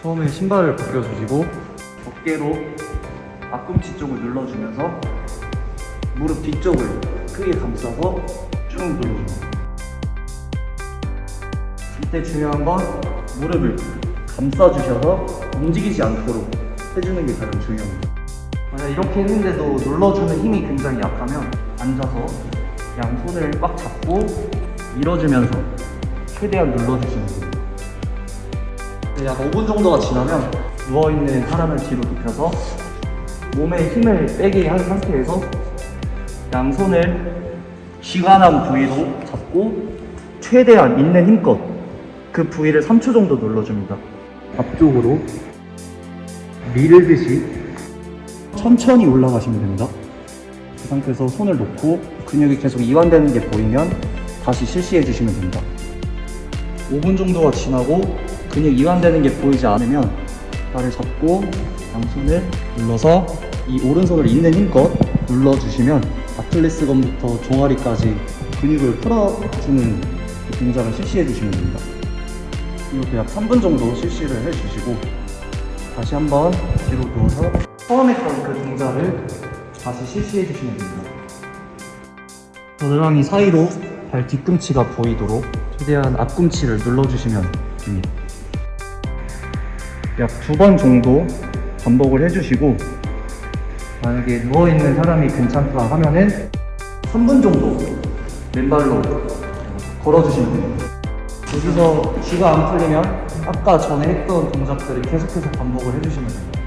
처음에 신발을 벗겨주시고 어깨로 앞꿈치 쪽을 눌러주면서 무릎 뒤쪽을 크게 감싸서 쭉 눌러줍니다. 이때 중요한 건 무릎을 감싸주셔서 움직이지 않도록 해주는 게 가장 중요합니다. 만약 이렇게 했는데도 눌러주는 힘이 굉장히 약하면 앉아서 양손을 꽉 잡고 밀어주면서 최대한 눌러주시면 됩니다. 네, 약 5분 정도가 지나면 누워있는 사람을 뒤로 눕혀서 몸에 힘을 빼게 한 상태에서 양손을 쥐관한 부위로 잡고 최대한 있는 힘껏 그 부위를 3초 정도 눌러줍니다. 앞쪽으로 밀듯이 천천히 올라가시면 됩니다. 그 상태에서 손을 놓고 근육이 계속 이완되는 게 보이면 다시 실시해 주시면 됩니다. 5분 정도가 지나고 근육 이완되는 게 보이지 않으면 발을 잡고 양손을 눌러서 이 오른손을 있는 힘껏 눌러주시면 아킬레스건부터 종아리까지 근육을 풀어주는 그 동작을 실시해 주시면 됩니다. 이렇게 약 3분 정도 실시를 해주시고 다시 한번 뒤로 누워서 처음 했던 그 동작을 다시 실시해 주시면 됩니다. 겨드랑이 사이로 발 뒤꿈치가 보이도록 최대한 앞꿈치를 눌러주시면 됩니다. 약 두 번 정도 반복을 해주시고 만약에 누워있는 사람이 괜찮다 하면은 3분 정도 맨발로 걸어주시면 됩니다. 여기서 쥐가 안 풀리면 아까 전에 했던 동작들을 계속해서 반복을 해주시면 됩니다.